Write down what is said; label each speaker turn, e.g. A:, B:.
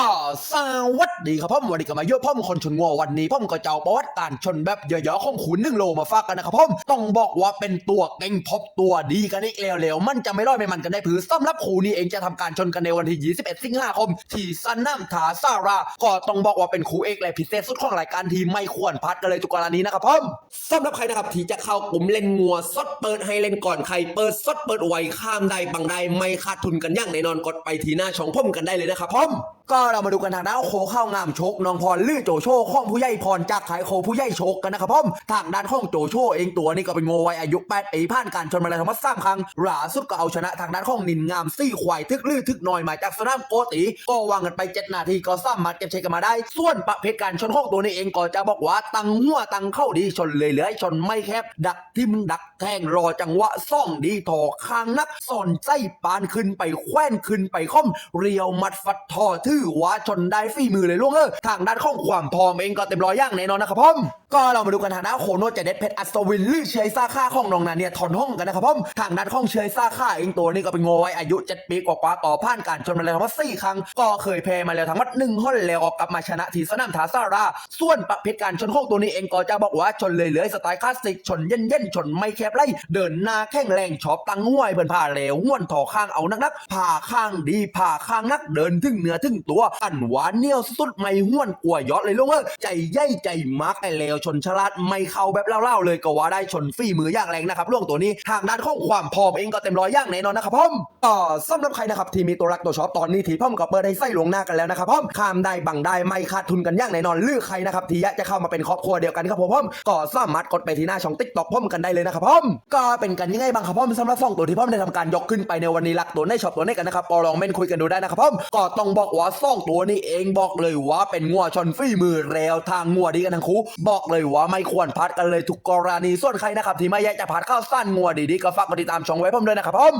A: ก็สวัสดีครับพ่อมวันนี้ก็มาเยอะพ่อมคนชนงัววันนี้พ่อมก็จะเอาประวัติการชนแบบเยอะๆของขุนหนึ่งโลมาฝากกันนะครับพ่อมต้องบอกว่าเป็นตัวเก่งพบตัวดีกันอีกแล้วแล้วมันจะไม่ร้อยไม่มันกันได้ผือสำหรับคู่นี้เองจะทำการชนกันในวันที่ 21 สิงหาคม ที่สนามทาซาราก็ต้องบอกว่าเป็นคู่เอกและพิเศษสุดของรายการที่ไม่ควรพลาดกันเลยทุกกรณีนะครับพ่อมสำหรับใครนะครับที่จะเข้ากลุ่มเล่นงัวสดเปิดให้เล่นก่อนใครเปิดสดเปิดไวข้ามใดบังใดไม่ขาดทุนกันอย่างแน่นอนกดไปทีหน้าช่องพ่อมกันได้เลยนะครับพ่อม ก็เรามาดูกันทางด้านโคเข้างามโชคน้องพรลื่อโจโชข้องผู้ใหญ่พรจากขายโคผู้ใหญ่โชคกันนะครับพ่อมทางด้านข้องโจโชเองตัวนี่ก็เป็นโงวัยอายุ8ปีผ่านการชนมาแล้วทั้งหมดสามครั้งหลาสุดก็เอาชนะทางด้านข้องนินงามซี่ควายทึกลื่อทึกหน่อยมาจากสนามโกติก็วางกันไป7นาทีก็สามารถเก็บชัยกันมาได้ ส่วนประเภทการชนข้องตัวนี้เองก็จะบอกว่าตังหัวตังเข้าดีชนเลยเหลือชนไม่แคบ ดักทิมดักแทงรอจังหวะซ่องดีถอข้างนักซ่อนไส้ปานขึ้นไปแคว้นขึ้นไปค่อมเรียวมัดฟัดทอทื่อว่าชนได้ฝีมือเลยล่วงเออทางด้านข้องความพร้อมเองก็เต็มร้อยอย่างแน่นอนนะครับพ่อมก็เรามาดูกันทางด้านโคโนตจะเด็ดเพชรอัศวินลือเชยซาค่าของน้องนาเนี่ยถอนห้องกันนะครับพ่อมทางด้านข้องเชยซาค่าเองตัวนี้ก็เป็นโงไว้อายุ7ปีกว่าๆต่อผ่านการชนมาแล้วทั้งหมดสี่ครั้ง ก็เคยแพ้มาแล้วทั้งหมดหนึ่งห้อนแล้วออกกลับมาชนะที่สนามทาซารา ส่วนประเภทการชนห้องตัวนี้เองก็จะบอกว่าชนเลยเหลือสไตล์คลาสสิกชนเย็นๆชนไม่แคบไล่เดินหน้าแข้งแรงชอบตังง่วยเพิ่นผ่าแล้วง่วนถอข้างเอานักๆผ่าข้างดีผ่าข้างนักเดินถึงเนือถึงตัวอันหวานเนียสุดไม่ห้วนกลัวยอดเลยลุงเออใจใหญ่ใจมักไอแล้วชนฉลาดไม่เข้าแบบเล่าๆเลยก็ว่าได้ชนฝีมืออย่างแรงนะครับล่วงตัวนี้ทางด้านของความพร้อมเองก็เต็มร้อยอย่างแน่นอนนะครับพ่อมอ่าสำหรับใครนะครับที่มีตัวรักตัวชอบตอนนี้ทีพ่อมก็เปิดให้ไส้ลวงหน้ากันแล้วนะครับพ่อมข้ามได้บังได้ไม่ขาดทุนกันอย่างแน่นอนหรือใครนะครับที่จะเข้ามาเป็นครอบครัวเดียวกันครับผมพ่อมก็สามารถกดไปที่หน้าช่องติ๊กต็อกพ่อมกันได้เลยนะครับพ่อมก็เป็นกันยังไงบ้างครับพ่อมสำหรับสองตัวที่พ่อมได้ทำการยกขึ้นไปในวันนี้รักตัวในช็อปตัวนี้กันนะครับปอลองเม่นคุยกันดูได้นะครับพ่อมก็ต้องบอกว่าสองตัวนี้เองบอกเลยว่าเป็นงัวชนฝีมือเร็วทางงัวดีกันทั้งคู่ บอกเลยว่าไม่ควรพัดกันเลยทุกกรณีส่วนใครนะครับที่ไม่อยากจะพัดข้าวสั้นงัวดีๆก็ฝากกดติดตามช่องไว้พ่อมด้วยนะครับพ่อม